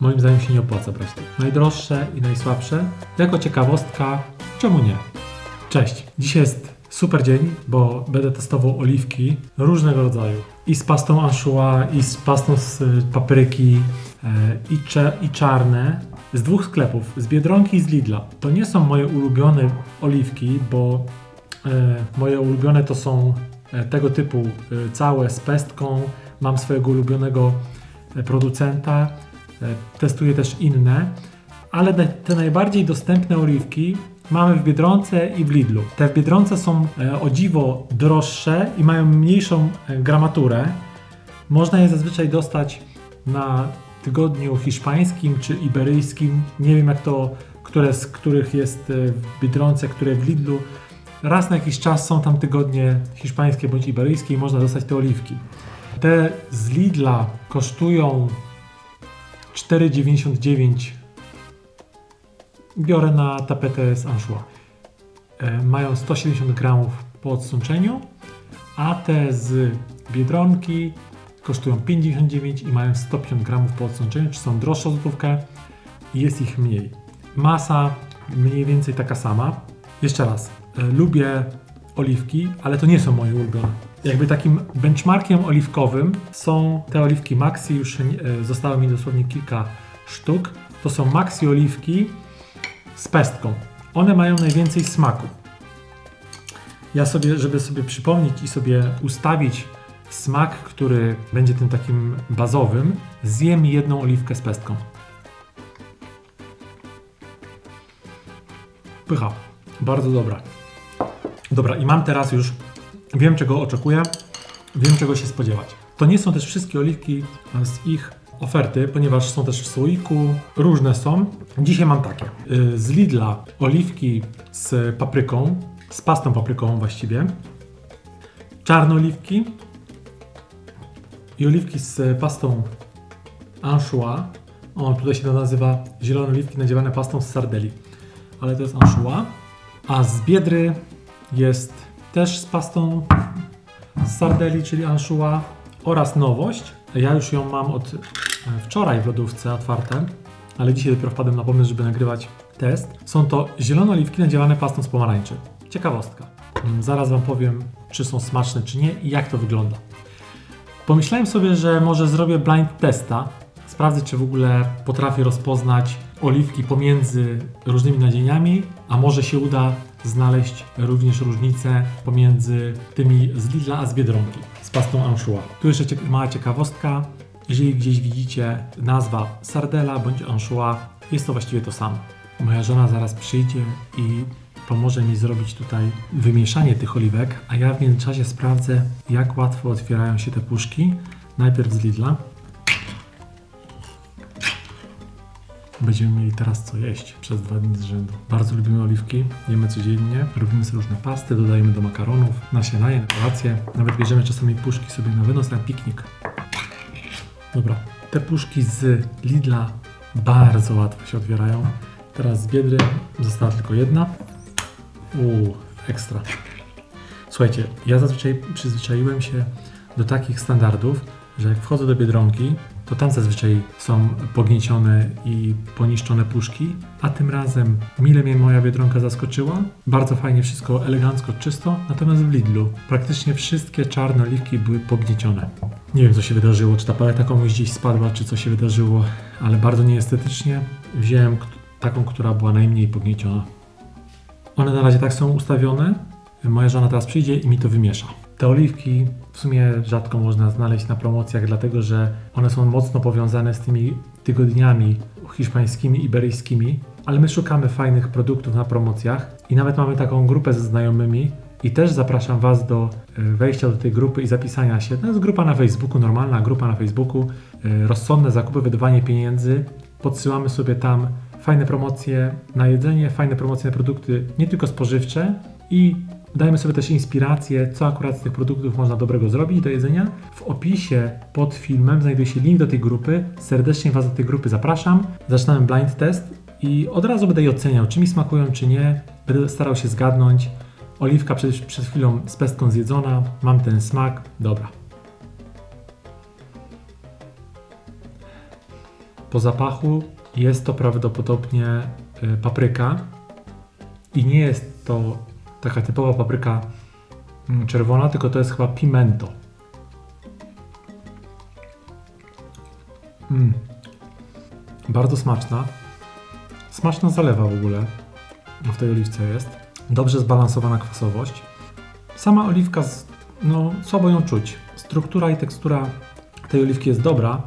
Moim zdaniem się nie opłaca brać tych. Najdroższe i najsłabsze. Jako ciekawostka, czemu nie? Cześć. Dzisiaj jest super dzień, bo będę testował oliwki różnego rodzaju. I z pastą anchois, i z pastą z papryki, e, i, cze, i czarne. Z dwóch sklepów, z Biedronki i z Lidla. To nie są moje ulubione oliwki, bo e, moje ulubione to są e, tego typu całe z pestką. Mam swojego ulubionego producenta. E, testuję też inne, ale te, najbardziej dostępne oliwki mamy w Biedronce i w Lidlu. Te w Biedronce są e, o dziwo droższe i mają mniejszą e, gramaturę. Można je zazwyczaj dostać na tygodniu hiszpańskim czy iberyjskim. Nie wiem jak to, które z których jest w Biedronce, które w Lidlu. Raz na jakiś czas są tam tygodnie hiszpańskie bądź iberyjskie i można dostać te oliwki. Te z Lidla kosztują 4,99 biorę na tapetę z anchois. E, mają 170 gramów po odsączeniu, a te z Biedronki kosztują 59 i mają 150 gramów po odsączeniu, czy są droższe o złotówkę i jest ich mniej. Masa mniej więcej taka sama. Jeszcze raz, e, lubię oliwki, ale to nie są moje ulubione. Jakby takim benchmarkiem oliwkowym są te oliwki Maxi, już e, zostało mi dosłownie kilka sztuk. To są Maxi oliwki z pestką. One mają najwięcej smaku. Ja sobie, żeby sobie przypomnieć i sobie ustawić smak, który będzie tym takim bazowym, zjem jedną oliwkę z pestką. Pycha. Bardzo dobra. Dobra, i mam teraz już, wiem czego oczekuję, wiem czego się spodziewać. To nie są też wszystkie oliwki z ich oferty, ponieważ są też w słoiku, różne są. Dzisiaj mam takie. Y, Z Lidla oliwki z papryką, z pastą paprykową właściwie. Czarne oliwki i oliwki z pastą anchois. O, tutaj się to nazywa zielone oliwki nadziewane pastą z sardeli. Ale to jest anchois. A z Biedry jest też z pastą z sardeli, czyli anchois oraz nowość. Ja już ją mam od e, wczoraj w lodówce otwarte, ale dzisiaj dopiero wpadłem na pomysł, żeby nagrywać test. Są to zielone oliwki nadziewane pastą z pomarańczy. Ciekawostka. Mm, Zaraz Wam powiem, czy są smaczne, czy nie i jak to wygląda. Pomyślałem sobie, że może zrobię blind testa. Sprawdzę, czy w ogóle potrafię rozpoznać oliwki pomiędzy różnymi nadzieniami, a może się uda znaleźć również różnicę pomiędzy tymi z Lidla a z Biedronki z pastą anchois. Tu jeszcze mała ciekawostka. Jeżeli gdzieś widzicie nazwa sardela bądź anchois, jest to właściwie to samo. Moja żona zaraz przyjdzie i pomoże mi zrobić tutaj wymieszanie tych oliwek, a ja w międzyczasie sprawdzę, jak łatwo otwierają się te puszki. Najpierw z Lidla. Będziemy mieli teraz co jeść przez dwa dni z rzędu. Bardzo lubimy oliwki, jemy codziennie, robimy sobie różne pasty, dodajemy do makaronów, na śniadanie, na kolację. Nawet bierzemy czasami puszki sobie na wynos, na piknik. Dobra, te puszki z Lidla bardzo łatwo się otwierają. Teraz z Biedry została tylko jedna. Uuu, ekstra. Słuchajcie, ja zazwyczaj przyzwyczaiłem się do takich standardów, że jak wchodzę do Biedronki, to tam zazwyczaj są pogniecione i poniszczone puszki, a tym razem mile mnie moja Biedronka zaskoczyła. Bardzo fajnie, wszystko elegancko, czysto, natomiast w Lidlu praktycznie wszystkie czarne oliwki były pogniecione. Nie wiem, co się wydarzyło, czy ta paleta komuś gdzieś spadła, czy co się wydarzyło, ale bardzo nieestetycznie. Wziąłem taką, która była najmniej pognieciona. One na razie tak są ustawione. Moja żona teraz przyjdzie i mi to wymiesza. Te oliwki w sumie rzadko można znaleźć na promocjach, dlatego że one są mocno powiązane z tymi tygodniami hiszpańskimi, iberyjskimi, ale my szukamy fajnych produktów na promocjach i nawet mamy taką grupę ze znajomymi i też zapraszam Was do e, wejścia do tej grupy i zapisania się. To jest grupa na Facebooku, normalna grupa na Facebooku, e, rozsądne zakupy, wydawanie pieniędzy. Podsyłamy sobie tam fajne promocje na jedzenie, fajne promocje na produkty nie tylko spożywcze i dajemy sobie też inspirację, co akurat z tych produktów można dobrego zrobić do jedzenia. W opisie pod filmem znajduje się link do tej grupy. Serdecznie Was do tej grupy zapraszam. Zaczynamy blind test i od razu będę je oceniał, czy mi smakują, czy nie. Będę starał się zgadnąć. Oliwka przed, przed chwilą z pestką zjedzona, mam ten smak, dobra. Po zapachu jest to prawdopodobnie y, papryka i nie jest to taka typowa papryka mm, czerwona, tylko to jest chyba pimento. Mm. Bardzo smaczna. Smaczna zalewa w ogóle w tej oliwce jest. Dobrze zbalansowana kwasowość. Sama oliwka, z, no słabo ją czuć. Struktura i tekstura tej oliwki jest dobra.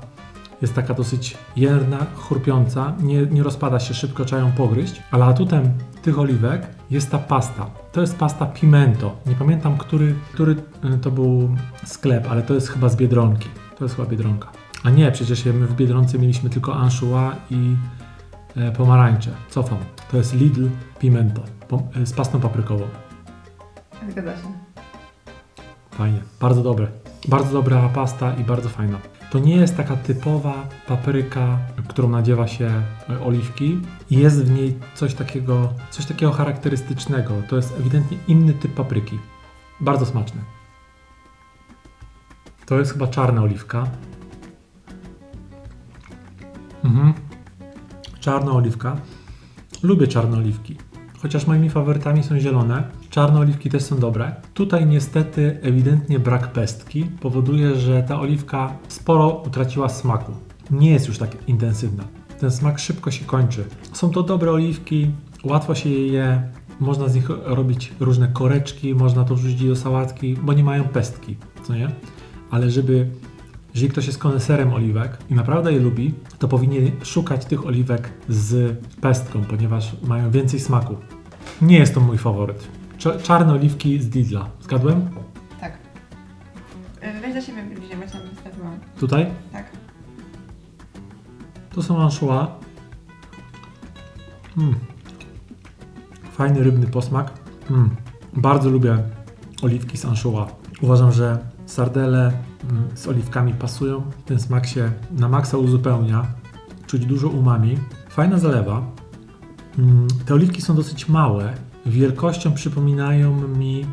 Jest taka dosyć jerna, chrupiąca, nie, nie rozpada się szybko, trzeba ją pogryźć. Ale atutem tych oliwek jest ta pasta. To jest pasta Pimento. Nie pamiętam, który, który y, to był sklep, ale to jest chyba z Biedronki. To jest chyba Biedronka. A nie, przecież my w Biedronce mieliśmy tylko anchois i e, pomarańcze. Cofam. To jest Lidl Pimento e, z pastą paprykową. Zgadza się. Fajnie, bardzo dobre. Bardzo dobra pasta i bardzo fajna. To nie jest taka typowa papryka, którą nadziewa się e, oliwki. Jest w niej coś takiego, coś takiego charakterystycznego. To jest ewidentnie inny typ papryki. Bardzo smaczny. To jest chyba czarna oliwka. Mhm. Czarna oliwka. Lubię czarne oliwki. Chociaż moimi faworytami są zielone, czarne oliwki też są dobre. Tutaj niestety ewidentnie brak pestki powoduje, że ta oliwka sporo utraciła smaku. Nie jest już tak intensywna. Ten smak szybko się kończy. Są to dobre oliwki, łatwo się je je, można z nich robić różne koreczki, można to wrzucić do sałatki, bo nie mają pestki, co nie? Ale żeby jeżeli ktoś jest koneserem oliwek i naprawdę je lubi, to powinien szukać tych oliwek z pestką, ponieważ mają więcej smaku. Nie jest to mój faworyt. Cza- Czarne oliwki z Lidla. Zgadłem? Tak. Weź do siebie bliżej, tam wystawowałam. Tutaj? To są anchois. Mm. Fajny rybny posmak. Mm. Bardzo lubię oliwki z anchois. Uważam, że sardele mm, z oliwkami pasują. Ten smak się na maksa uzupełnia. Czuć dużo umami. Fajna zalewa. Mm, Te oliwki są dosyć małe. Wielkością przypominają mi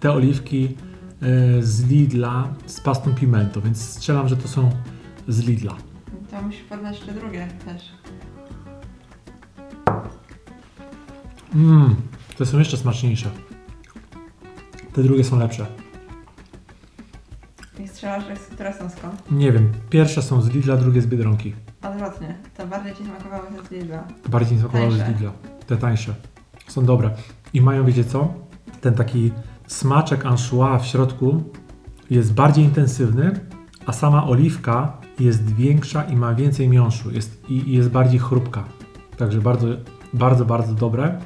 te oliwki e, z Lidla z pastą pimento, więc strzelam, że to są z Lidla. To musisz podać jeszcze drugie też. Mmm, te są jeszcze smaczniejsze. Te drugie są lepsze. I strzelasz, które są skąd? Nie wiem, pierwsze są z Lidla, drugie z Biedronki. Odwrotnie. To bardziej Ci smakowało te z Lidla. Bardziej mi smakowały z Tańsze. Lidla. Te tańsze. Są dobre. I mają, wiecie co? Ten taki smaczek anchois w środku jest bardziej intensywny, a sama oliwka jest większa i ma więcej miąższu. Jest, i, I jest bardziej chrupka. Także bardzo, bardzo, bardzo dobre.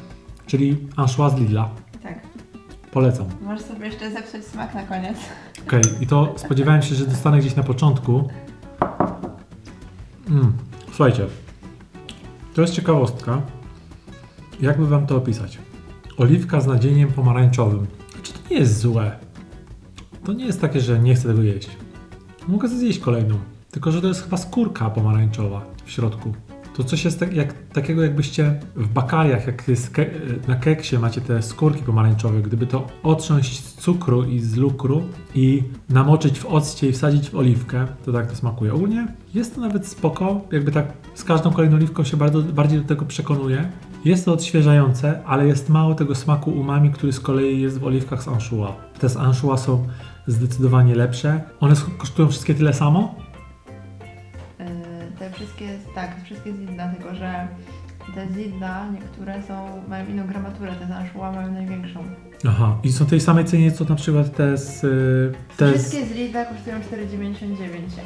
Czyli anchois z Lidla. Tak. Polecam. Możesz sobie jeszcze zepsuć smak na koniec. Okej, i to spodziewałem się, że dostanę gdzieś na początku. Mm, słuchajcie, to jest ciekawostka. Jakby wam to opisać? Oliwka z nadzieniem pomarańczowym. Znaczy, to nie jest złe. To nie jest takie, że nie chcę tego jeść. Mogę zjeść kolejną. Tylko, że to jest chyba skórka pomarańczowa w środku. To coś jest tak, jak, takiego, jakbyście w bakaliach, jak jest ke, na keksie macie te skórki pomarańczowe. Gdyby to otrząść z cukru i z lukru i namoczyć w occie i wsadzić w oliwkę, to tak to smakuje. Ogólnie jest to nawet spoko, jakby tak z każdą kolejną oliwką się bardzo, bardziej do tego przekonuje. Jest to odświeżające, ale jest mało tego smaku umami, który z kolei jest w oliwkach z anchois. Te z anchois są zdecydowanie lepsze. One kosztują wszystkie tyle samo? Yy, te wszystkie, tak, wszystkie z Lidla, tylko że te z Lidla, niektóre są, mają inną gramaturę, te z Anchois mają największą. Aha, i są tej samej cenie co na przykład te z... y, Te Wszystkie z Lidla kosztują 4,99,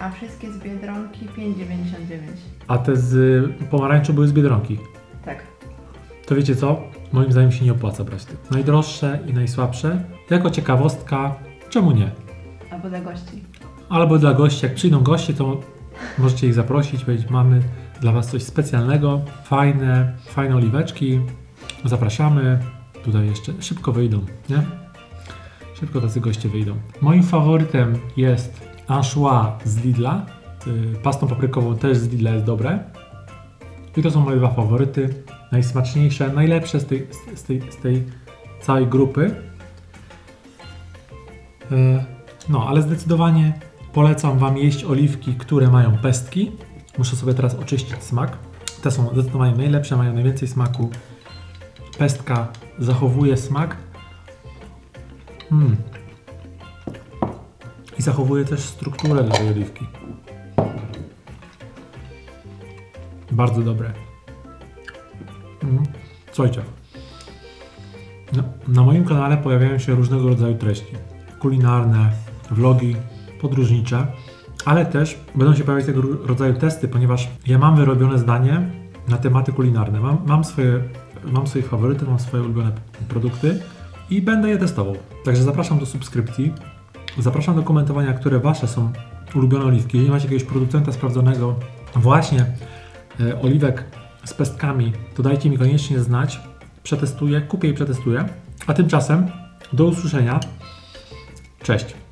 a wszystkie z Biedronki 5,99. a te z pomarańczą były z Biedronki. Tak. To wiecie co? Moim zdaniem się nie opłaca brać tych. Najdroższe i najsłabsze. Jako ciekawostka, czemu nie? Albo dla gości. Albo dla gości, jak przyjdą goście, to możecie ich zaprosić, powiedzieć, mamy dla Was coś specjalnego, fajne, fajne oliweczki, zapraszamy. Tutaj jeszcze szybko wyjdą, nie? Szybko tacy goście wyjdą. Moim faworytem jest anchois z Lidla. y, Pastą paprykową też z Lidla jest dobre. I to są moje dwa faworyty. Najsmaczniejsze, najlepsze z tej, z, z tej, z tej całej grupy. E, No, ale zdecydowanie polecam Wam jeść oliwki, które mają pestki, Muszę sobie teraz oczyścić smak. Te są zdecydowanie najlepsze, mają najwięcej smaku. Pestka zachowuje smak. Mm. I zachowuje też strukturę tej oliwki. Bardzo dobre. Mm. Słuchajcie. Na, na moim kanale pojawiają się różnego rodzaju treści. Kulinarne, vlogi, podróżnicze, ale też będą się pojawiać tego ro- rodzaju testy, ponieważ ja mam wyrobione zdanie na tematy kulinarne. Mam, mam, swoje, mam swoje faworyty, mam swoje ulubione produkty i będę je testował. Także zapraszam do subskrypcji. Zapraszam do komentowania, które Wasze są ulubione oliwki. Jeżeli macie jakiegoś producenta sprawdzonego właśnie e, oliwek z pestkami, to dajcie mi koniecznie znać. Przetestuję, kupię i przetestuję. A tymczasem do usłyszenia. Cześć.